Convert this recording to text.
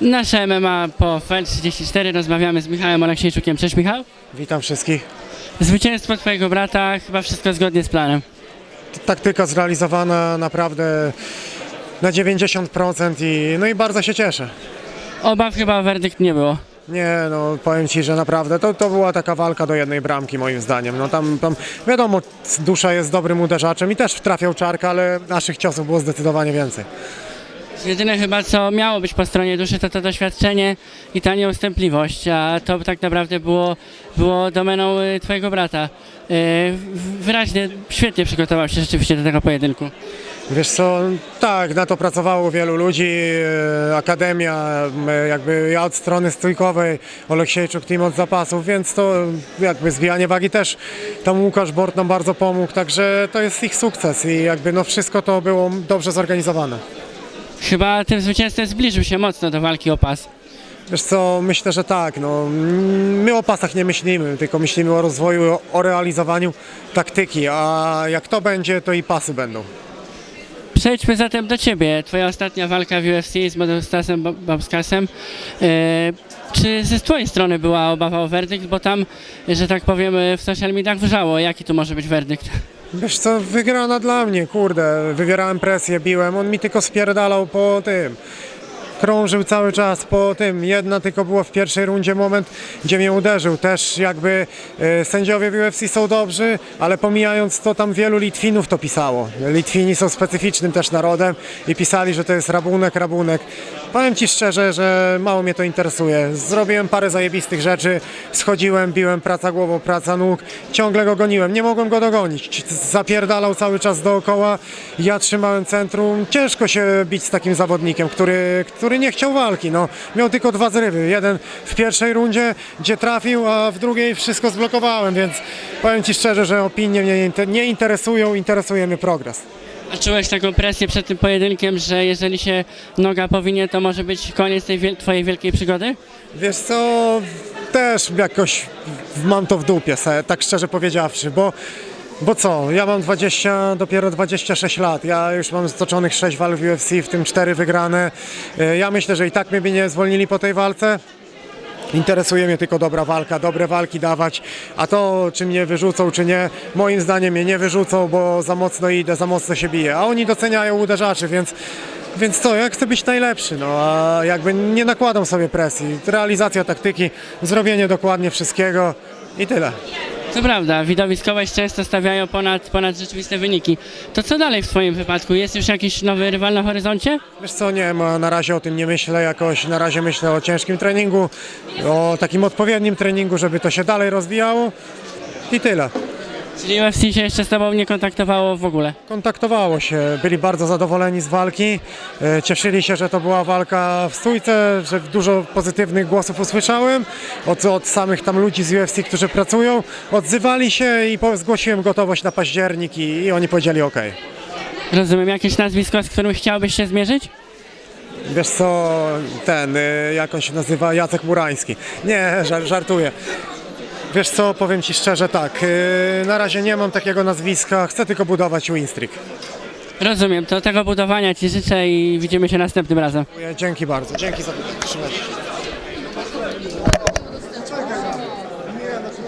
Nasze MMA po FEL34 rozmawiamy z Michałem Oleksiejczukiem. Cześć Michał. Witam wszystkich. Zwycięstwo twojego brata, chyba wszystko zgodnie z planem. Taktyka zrealizowana naprawdę na 90% i no i bardzo się cieszę. Obaw chyba werdykt nie było. Nie, no powiem Ci, że naprawdę to, to była taka walka do jednej bramki moim zdaniem. No tam, tam wiadomo, Dusza jest dobrym uderzaczem i też trafiał czarka, ale naszych ciosów było zdecydowanie więcej. Jedyne chyba co miało być po stronie duszy to to doświadczenie i ta nieustępliwość, a to tak naprawdę było, było domeną y, twojego brata. Y, Wyraźnie, świetnie przygotował się rzeczywiście do tego pojedynku. Wiesz co, tak, na to pracowało wielu ludzi, e, akademia, jakby ja od strony stójkowej, Oleksiejczuk team od zapasów, więc to jakby zwijanie wagi też tam Łukasz Bort nam bardzo pomógł, także to jest ich sukces i jakby no wszystko to było dobrze zorganizowane. Chyba tym zwycięstwem zbliżył się mocno do walki o pas. Wiesz co, myślę, że tak, no, my o pasach nie myślimy, tylko myślimy o rozwoju, o- o realizowaniu taktyki, a jak to będzie, to i pasy będą. Przejdźmy zatem do Ciebie. Twoja ostatnia walka w UFC z Modestasem Bo- Babskasem. E, czy ze Twojej strony była obawa o werdykt? Bo tam, że tak powiem, w social mediach wrzało. Jaki tu może być werdykt? Wiesz co, wygrana dla mnie, kurde, wywierałem presję, biłem, on mi tylko spierdalał po tym. Krążył cały czas po tym. Jedna tylko było w pierwszej rundzie moment, gdzie mnie uderzył. Też jakby e, sędziowie w UFC są dobrzy, ale pomijając to, tam wielu Litwinów to pisało. Litwini są specyficznym też narodem i pisali, że to jest rabunek, rabunek. Powiem Ci szczerze, że mało mnie to interesuje. Zrobiłem parę zajebistych rzeczy, schodziłem, biłem, praca głową, praca nóg, ciągle go goniłem, nie mogłem go dogonić. Zapierdalał cały czas dookoła, ja trzymałem centrum. Ciężko się bić z takim zawodnikiem, który, który nie chciał walki. No, miał tylko dwa zrywy. Jeden w pierwszej rundzie, gdzie trafił, a w drugiej wszystko zblokowałem, więc powiem Ci szczerze, że opinie mnie nie inter- nie interesują, interesuje mnie progres. A czułeś taką presję przed tym pojedynkiem, że jeżeli się noga powinie, to może być koniec tej wiel- Twojej wielkiej przygody? Wiesz co, też jakoś mam to w dupie, tak szczerze powiedziawszy, bo, bo co, ja mam 20, dopiero 26 lat, ja już mam stoczonych 6 walk w UFC, w tym 4 wygrane. E, Ja myślę, że i tak mnie by nie zwolnili po tej walce. Interesuje mnie tylko dobra walka, dobre walki dawać, a to czy mnie wyrzucą, czy nie, moim zdaniem mnie nie wyrzucą, bo za mocno idę, za mocno się biję, a oni doceniają uderzaczy, więc, więc co, ja chcę być najlepszy, no a jakby nie nakładam sobie presji, realizacja taktyki, zrobienie dokładnie wszystkiego i tyle. To prawda, widowiskowość często stawiają ponad, ponad rzeczywiste wyniki. To co dalej w Twoim wypadku? Jest już jakiś nowy rywal na horyzoncie? Wiesz co, nie, na razie o tym nie myślę jakoś, na razie myślę o ciężkim treningu, o takim odpowiednim treningu, żeby to się dalej rozwijało i tyle. Czyli UFC się jeszcze z Tobą nie kontaktowało w ogóle? Kontaktowało się, byli bardzo zadowoleni z walki, e, cieszyli się, że to była walka w stójce, że dużo pozytywnych głosów usłyszałem od, od samych tam ludzi z UFC, którzy pracują, odzywali się i po, zgłosiłem gotowość na październik i, i oni powiedzieli ok. Rozumiem, jakieś nazwisko, z którym chciałbyś się zmierzyć? Wiesz co, ten, y, jak on się nazywa, Jacek Murański. Nie, żar, żartuję. Wiesz co, powiem Ci szczerze tak, y, na razie nie mam takiego nazwiska, chcę tylko budować Winstreak. Rozumiem, to tego budowania Ci życzę i widzimy się następnym razem. Dzięki bardzo, dzięki za wytrzymanie.